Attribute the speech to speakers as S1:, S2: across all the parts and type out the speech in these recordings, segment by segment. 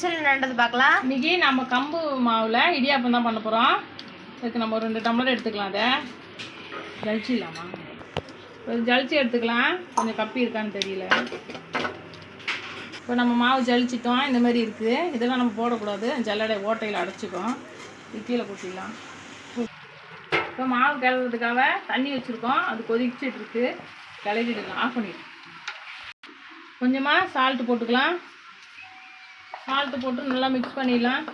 S1: Kitchen என்னன்றது பார்க்கலாம்.
S2: இன்னைக்கு நம்ம கம்பு மாவில் இடியாப்பம் தான் பண்ண போகிறோம் இதுக்கு நம்ம ஒரு ரெண்டு டம்ளர் எடுத்துக்கலாம் அதை. ஜலிச்சு இல்லாமா. ஒரு ஜலிச்சு எடுத்துக்கலாம். கொஞ்சம் கப்பி இருக்கான்னு தெரியல. இப்போ நம்ம மாவு ஜலிச்சிட்டோம். இந்த மாதிரி இருக்குது இதெல்லாம் நம்ம போடக்கூடாது. ஜல்லடை ஓட்டையில் அடைச்சிக்கும். இது கீழே கொட்டிடலாம். இப்போ மாவு கிளறதுக்காக தண்ணி வச்சுருக்கோம். அது கொதிச்சுட்டு இருக்குது கிளறிடலாம் ஆஃப் பண்ணிடலாம். கொஞ்சமாக சால்ட்டு போட்டுக்கலாம். சால்ட்டு போட்டு நல்லா மிக்ஸ் பண்ணிடலாம்.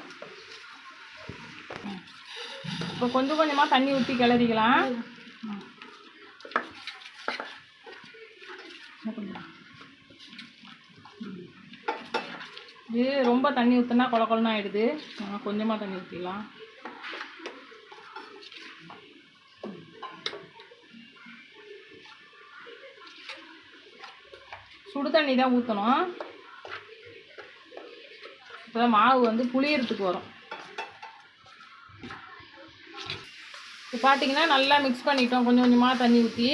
S2: இப்போ கொஞ்சம் கொஞ்சமாக தண்ணி ஊற்றி கிளறிக்கலாம். இது ரொம்ப தண்ணி ஊற்றினா கொல கொலன்னு ஆகிடுது ஆனால் கொஞ்சமாக தண்ணி ஊற்றிக்கலாம் சுடு தண்ணி தான் ஊற்றணும் இப்போ மாவு வந்து புளியறதுக்கு வரும். இப்போ பார்த்தீங்கன்னா நல்லா மிக்ஸ் பண்ணிட்டோம். கொஞ்சம் கொஞ்சமாக தண்ணி ஊற்றி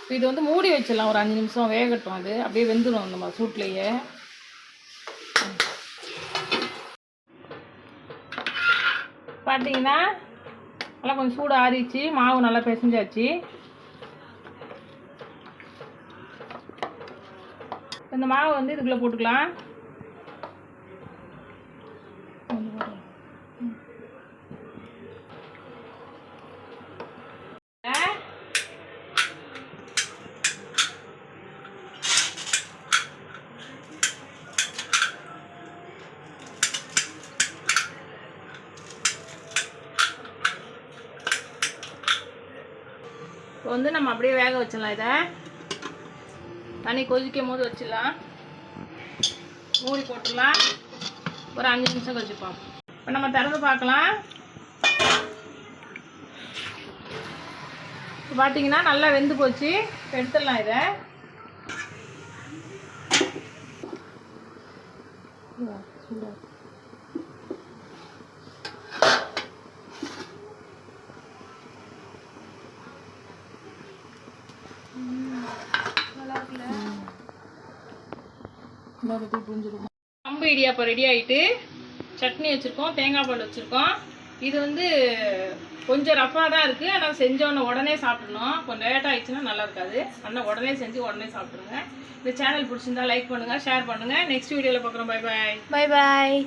S2: இப்போ இது வந்து மூடி வச்சிடலாம். ஒரு அஞ்சு நிமிஷம் வேகட்டும் அது. அப்படியே வெந்துடும் நம்ம சூட்லேயே. பார்த்தீங்கன்னா நல்லா கொஞ்சம் சூடு ஆறிச்சு மாவு நல்லா பிசைஞ்சாச்சு. இந்த மாவு வந்து இதுக்குள்ளே போட்டுக்கலாம். இப்போ வந்து நம்ம அப்படியே வேக வச்சிடலாம் இதை. தண்ணி கொதிக்கும் போது வச்சிடலாம். மூடி போட்டுடலாம். ஒரு அஞ்சு நிமிஷம் கழிச்சுப்போம் இப்போ நம்ம திறந்து பார்க்கலாம். இப்போ பார்த்தீங்கன்னா நல்லா வெந்து போச்சு. எடுத்துடலாம் இதை. சூடாக கம்பு இடியாப்பம் ரெடி ஆயிட்டு சட்னி வச்சுருக்கோம் தேங்காய் பால் வச்சுருக்கோம். இது வந்து கொஞ்சம் ரஃபாக தான் இருக்குது ஆனால் செஞ்சோன்னே உடனே சாப்பிடணும். கொஞ்சம் லேட் ஆயிடுச்சுன்னா நல்லா இருக்காது. ஆனால் உடனே செஞ்சு உடனே சாப்பிட்ருங்க இந்த சேனல் பிடிச்சிருந்தா லைக் பண்ணுங்கள் ஷேர் பண்ணுங்கள் நெக்ஸ்ட் வீடியோவில் பார்க்குறோம். Bye bye
S1: bye bye